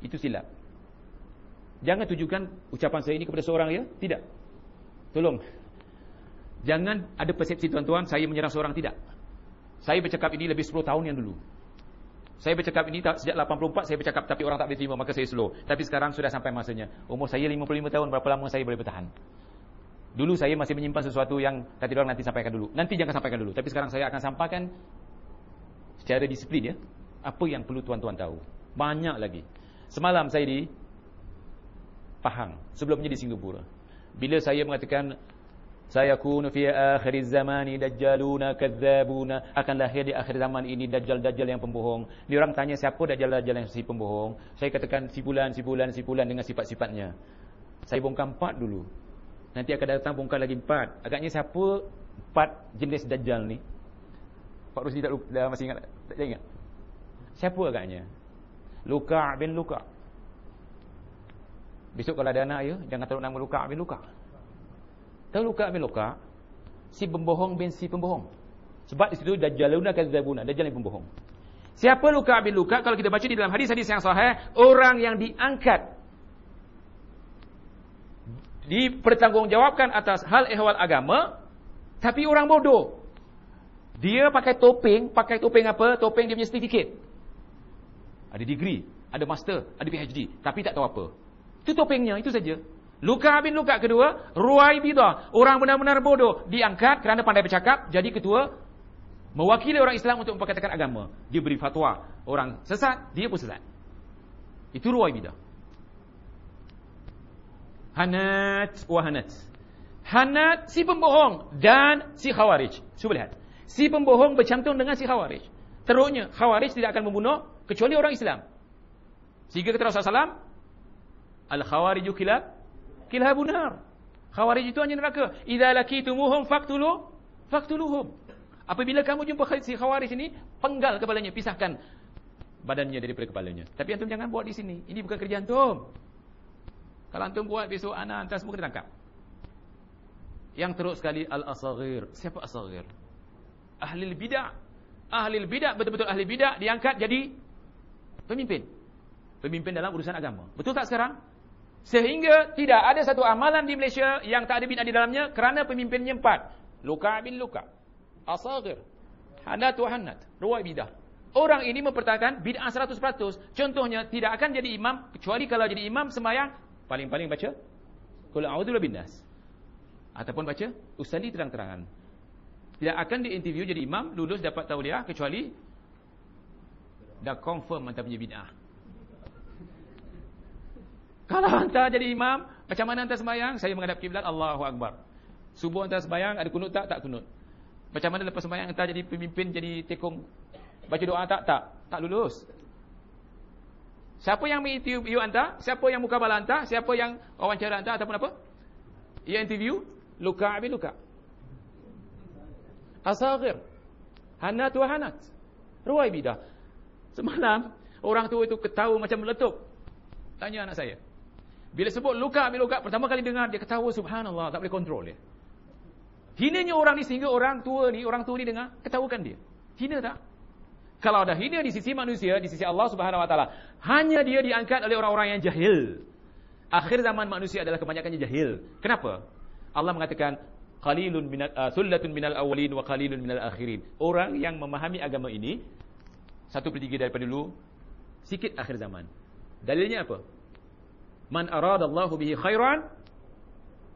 Itu silap. Jangan tujukan ucapan saya ini kepada seorang ya. Tidak. Tolong. Jangan ada persepsi tuan-tuan saya menyerang seorang tidak. Saya bercakap ini lebih 10 tahun yang dulu. Saya bercakap ini sejak 84 saya bercakap tapi orang tak boleh terima maka saya slow. Tapi sekarang sudah sampai masanya. Umur saya 55 tahun berapa lama saya boleh bertahan? Dulu saya masih menyimpan sesuatu yang kata orang nanti sampaikan dulu. Nanti jangan sampaikan dulu. Tapi sekarang saya akan sampaikan secara disiplin ya. Apa yang perlu tuan-tuan tahu. Banyak lagi. Semalam saya di Pahang. Sebelumnya di Singapura. Bila saya mengatakan saya kunu fi akhir zamani dajjaluna kadzabuna akan lahir di akhir zaman ini dajjal-dajjal yang pembohong. Ni orang tanya siapa dajjal-dajjal yang si pembohong? Saya katakan si bulan si bulan si bulan dengan sifat-sifatnya. Saya bongkar empat dulu. Nanti akan datang bongkar lagi empat. Agaknya siapa empat jenis dajjal ni? Pak Rusdi tak dah masih ingat tak? Tak ingat. Siapa agaknya? Luka' bin Luka'. Besok kalau ada anak ya, jangan taruh nama Luka' bin Luka'. Tahu luka bin luka? Si pembohong bin si pembohong. Sebab di situ dajjaluna kadzabuna, dajjal yang pembohong. Siapa luka bin luka? Kalau kita baca di dalam hadis-hadis yang sahih, orang yang diangkat dipertanggungjawabkan atas hal ehwal agama, tapi orang bodoh. Dia pakai topeng, pakai topeng apa? Topeng dia punya sertifikat. Ada degree, ada master, ada PhD, tapi tak tahu apa. Itu topengnya, itu saja. Luka bin Luka kedua, Ruai Bidah. Orang benar-benar bodoh. Diangkat kerana pandai bercakap. Jadi ketua. Mewakili orang Islam untuk memperkatakan agama. Dia beri fatwa. Orang sesat, dia pun sesat. Itu Ruai Bidah. Hanat wa Hanat. Hanat si pembohong dan si Khawarij. Cuba lihat. Si pembohong bercantum dengan si Khawarij. Teruknya, Khawarij tidak akan membunuh kecuali orang Islam. Sehingga kata Rasulullah SAW, Al-Khawariju kilab kilhabun nar. Khawarij itu hanya neraka. Idza lakitumuhum faqtulu faqtuluhum. Apabila kamu jumpa si khawarij ini, penggal kepalanya, pisahkan badannya daripada kepalanya. Tapi antum jangan buat di sini. Ini bukan kerja antum. Kalau antum buat besok anak antum semua kena tangkap. Yang teruk sekali al-asghir. Siapa asghir? Ahli bidah. Ahli bidah betul-betul ahli bidah diangkat jadi pemimpin. Pemimpin dalam urusan agama. Betul tak sekarang? Sehingga tidak ada satu amalan di Malaysia yang tak ada bid'ah di dalamnya kerana pemimpinnya empat. Luka bin Luka. Asagir. Hanat wa hanat. Ruwai bid'ah. Orang ini mempertahankan bid'ah 100%. Contohnya, tidak akan jadi imam kecuali kalau jadi imam sembahyang paling-paling baca Qul a'udzu binnas. Ataupun baca usali terang-terangan. Tidak akan diinterview jadi imam, lulus dapat tauliah kecuali dah confirm mantap punya bid'ah. Kalau hantar jadi imam, macam mana hantar sembahyang? Saya menghadap kiblat Allahu Akbar. Subuh hantar sembahyang, ada kunut tak? Tak kunut. Macam mana lepas sembahyang hantar jadi pemimpin, jadi tekong? Baca doa tak? Tak. Tak lulus. Siapa yang menginterview anda? Siapa yang muka bala anda? Siapa yang wawancara anda ataupun apa? Ia interview? Luka abi luka. Asagir. Hanat wa hanat. Ruai bidah. Semalam, orang tua itu ketawa macam meletup. Tanya anak saya. Bila sebut luka ambil luka, pertama kali dengar dia ketawa subhanallah, tak boleh kontrol dia. Hinanya orang ni sehingga orang tua ni, orang tua ni dengar, ketawakan dia. Hina tak? Kalau ada hina di sisi manusia, di sisi Allah Subhanahu wa taala, hanya dia diangkat oleh orang-orang yang jahil. Akhir zaman manusia adalah kebanyakannya jahil. Kenapa? Allah mengatakan qalilun minal uh, sullatun minal awwalin wa qalilun minal akhirin. Orang yang memahami agama ini satu per tiga daripada dulu sikit akhir zaman. Dalilnya apa? Man aradallahu bihi khairan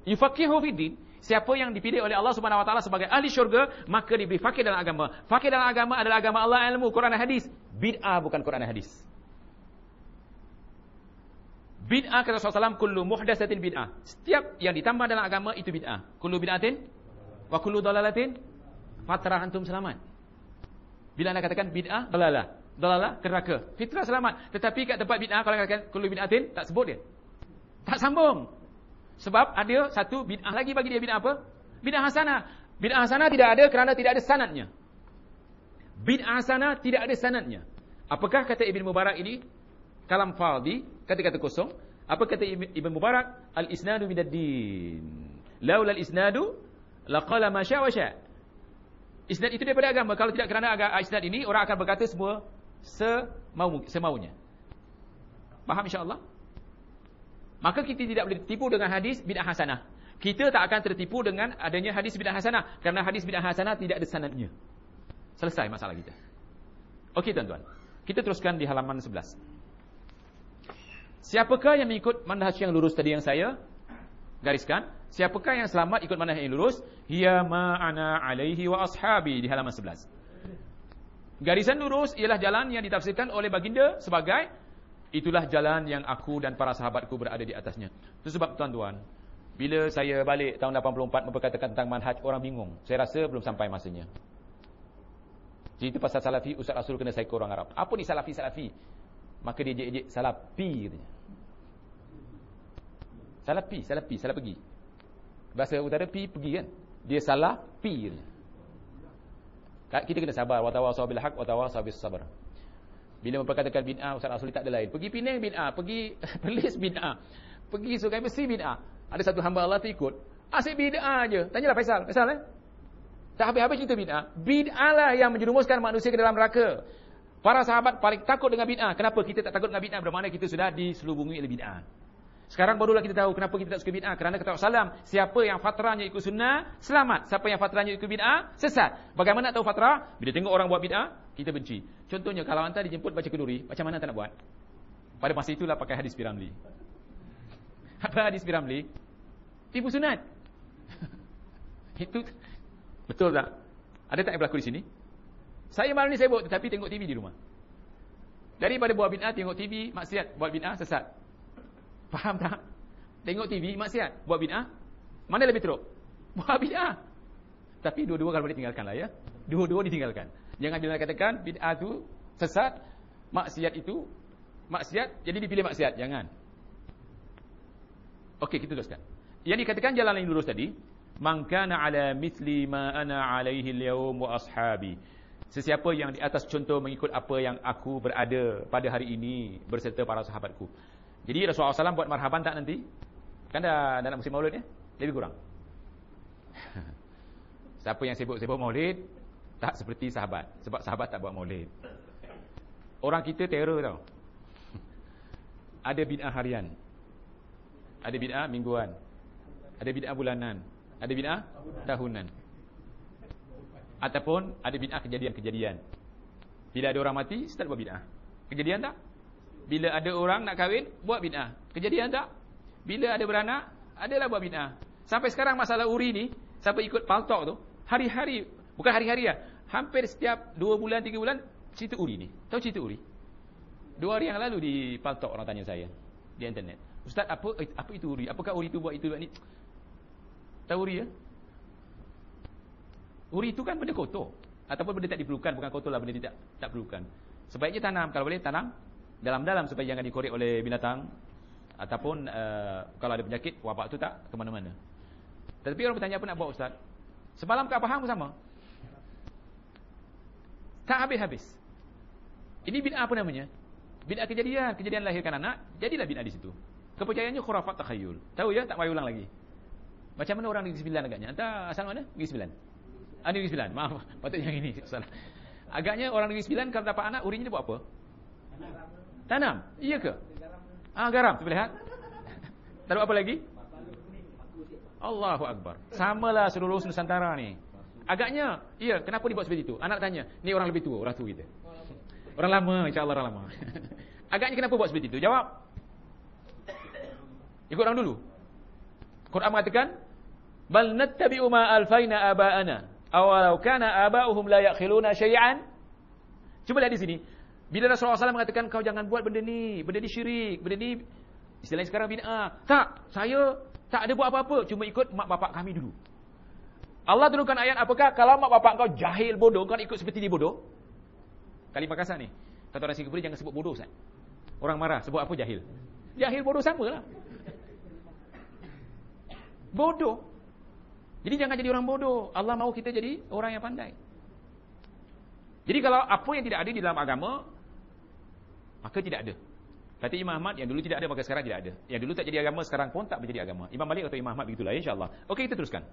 yufaqihu fid din. Siapa yang dipilih oleh Allah Subhanahu wa taala sebagai ahli syurga, maka diberi fakih dalam agama. Fakih dalam agama adalah agama Allah ilmu, Quran dan hadis. Bid'ah bukan Quran dan hadis. Bid'ah kata Rasulullah SAW, kullu muhdatsatin bid'ah. Setiap yang ditambah dalam agama itu bid'ah. Kullu bid'atin wa kullu dalalatin fatrah antum selamat. Bila anda katakan bid'ah, dalalah. Dalalah, neraka. Fitrah selamat. Tetapi kat tempat bid'ah, kalau katakan kullu bid'atin, tak sebut dia. Tak sambung. Sebab ada satu bid'ah lagi bagi dia bid'ah apa? Bid'ah hasanah. Bid'ah hasanah tidak ada kerana tidak ada sanadnya. Bid'ah hasanah tidak ada sanadnya. Apakah kata Ibn Mubarak ini? Kalam faldi, kata-kata kosong. Apa kata Ibn Mubarak? Al-isnadu minad din. Laula al-isnadu, laqala ma sya wa sya. Isnad itu daripada agama. Kalau tidak kerana agama isnad ini, orang akan berkata semua semau semaunya. Faham insya-Allah? Maka kita tidak boleh tertipu dengan hadis bid'ah hasanah. Kita tak akan tertipu dengan adanya hadis bid'ah hasanah kerana hadis bid'ah hasanah tidak ada sanadnya. Selesai masalah kita. Okey tuan-tuan. Kita teruskan di halaman 11. Siapakah yang mengikut manhaj yang lurus tadi yang saya gariskan? Siapakah yang selamat ikut manhaj yang lurus? Hiya ma'ana alaihi wa ashabi di halaman 11. Garisan lurus ialah jalan yang ditafsirkan oleh baginda sebagai itulah jalan yang aku dan para sahabatku berada di atasnya. Itu sebab tuan-tuan, bila saya balik tahun 84 memperkatakan tentang manhaj orang bingung. Saya rasa belum sampai masanya. Cerita pasal salafi, Ustaz Rasul kena saya ke orang Arab. Apa ni salafi-salafi? Maka dia ejek-ejek salapi katanya. Salah pi, salah pi, salah pergi. Bahasa utara pi pergi kan. Dia salah pi. Kita kena sabar. Watawasau bil haq, watawasau bis sabar. Bila memperkatakan bid'ah, Ustaz Rasul tak ada lain. Pergi Penang bid'ah, pergi Perlis bid'ah. Pergi Sungai Besi bid'ah. Ada satu hamba Allah tu ikut. Asyik bid'ah aje. Tanyalah Faisal. Faisal eh? Tak habis-habis cerita bid'ah. Bid'ah lah yang menjerumuskan manusia ke dalam neraka. Para sahabat paling takut dengan bid'ah. Kenapa kita tak takut dengan bid'ah? Bermakna kita sudah diselubungi oleh bid'ah. Sekarang barulah kita tahu kenapa kita tak suka bid'ah. Kerana kata Salam, siapa yang fatrahnya ikut sunnah, selamat. Siapa yang fatrahnya ikut bid'ah, sesat. Bagaimana tahu fatrah? Bila tengok orang buat bid'ah, kita benci. Contohnya, kalau anda dijemput baca keduri, macam mana tak nak buat? Pada masa itulah pakai hadis Piramli. Apa hadis Piramli? Tipu sunat. Itu betul tak? Ada tak yang berlaku di sini? Saya malam ni buat tetapi tengok TV di rumah. Daripada buat bid'ah tengok TV, maksiat, buat bid'ah sesat. Faham tak? Tengok TV, maksiat. Buat bid'ah. Mana lebih teruk? Buat bid'ah. Tapi dua-dua kalau boleh tinggalkan lah ya. Dua-dua ditinggalkan. Jangan jangan katakan bid'ah tu sesat. Maksiat itu maksiat. Jadi dipilih maksiat. Jangan. Okey, kita teruskan. Yang dikatakan jalan yang lurus tadi. Man kana ala mithli ma ana alaihi al-yawm wa ashabi. Sesiapa yang di atas contoh mengikut apa yang aku berada pada hari ini berserta para sahabatku. Jadi Rasulullah SAW buat marhaban tak nanti? Kan dah dalam musim maulid ya? Lebih kurang. Siapa yang sibuk-sibuk maulid, tak seperti sahabat. Sebab sahabat tak buat maulid. Orang kita terror tau. Ada bid'ah harian. Ada bid'ah mingguan. Ada bid'ah bulanan. Ada bid'ah tahunan. Ataupun ada bid'ah kejadian-kejadian. Bila ada orang mati, start buat bid'ah. Kejadian tak? Bila ada orang nak kahwin, buat bid'ah. Kejadian tak? Bila ada beranak, adalah buat bid'ah. Sampai sekarang masalah uri ni, siapa ikut paltok tu, hari-hari, bukan hari-hari lah, hampir setiap 2 bulan, 3 bulan, cerita uri ni. Tahu cerita uri? Dua hari yang lalu di paltok orang tanya saya, di internet. Ustaz, apa apa itu uri? Apakah uri itu buat itu buat ni? Tahu uri ya? Uri itu kan benda kotor. Ataupun benda tak diperlukan, bukan kotor lah, benda tidak tak perlukan. Sebaiknya tanam, kalau boleh tanam dalam-dalam supaya jangan dikorek oleh binatang ataupun uh, kalau ada penyakit wabak tu tak ke mana-mana. Tetapi orang bertanya apa nak buat ustaz? Semalam kat Pahang sama. Tak habis-habis. Ini bid'ah apa namanya? Bid'ah kejadian, kejadian lahirkan anak, jadilah bid'ah di situ. Kepercayaannya khurafat takhayul. Tahu ya, tak payah ulang lagi. Macam mana orang Negeri Sembilan agaknya? Entah asal mana? Negeri Sembilan. Ah, Negeri Sembilan. Maaf, patutnya yang ini. Salah. Agaknya orang Negeri Sembilan kalau dapat anak, urinya dia buat apa? Tanam. Iya ke? Ah garam, tu lihat. Tak apa lagi? Allahu akbar. Samalah seluruh Nusantara ni. Agaknya, iya, kenapa dibuat seperti itu? Anak tanya, ni orang lebih tua, orang tua kita. Orang lama, insya-Allah orang lama. Agaknya kenapa buat seperti itu? Jawab. Ikut orang dulu. Quran mengatakan, "Bal nattabi'u ma alfaina aba'ana, awalau kana aba'uhum la yakhiluna syai'an." Cuba lihat di sini. Bila Rasulullah SAW mengatakan kau jangan buat benda ni, benda ni syirik, benda ni istilahnya sekarang bid'ah. Tak, saya tak ada buat apa-apa, cuma ikut mak bapak kami dulu. Allah turunkan ayat apakah kalau mak bapak kau jahil bodoh, kau ikut seperti dia bodoh? Kalimah kasar ni. Kata orang Singapura jangan sebut bodoh Ustaz. Orang marah sebut apa jahil. Jahil bodoh samalah. Bodoh. Jadi jangan jadi orang bodoh. Allah mahu kita jadi orang yang pandai. Jadi kalau apa yang tidak ada di dalam agama, maka tidak ada. Kata Imam Ahmad yang dulu tidak ada maka sekarang tidak ada. Yang dulu tak jadi agama sekarang pun tak menjadi agama. Imam Malik atau Imam Ahmad begitulah insya-Allah. Okey kita teruskan.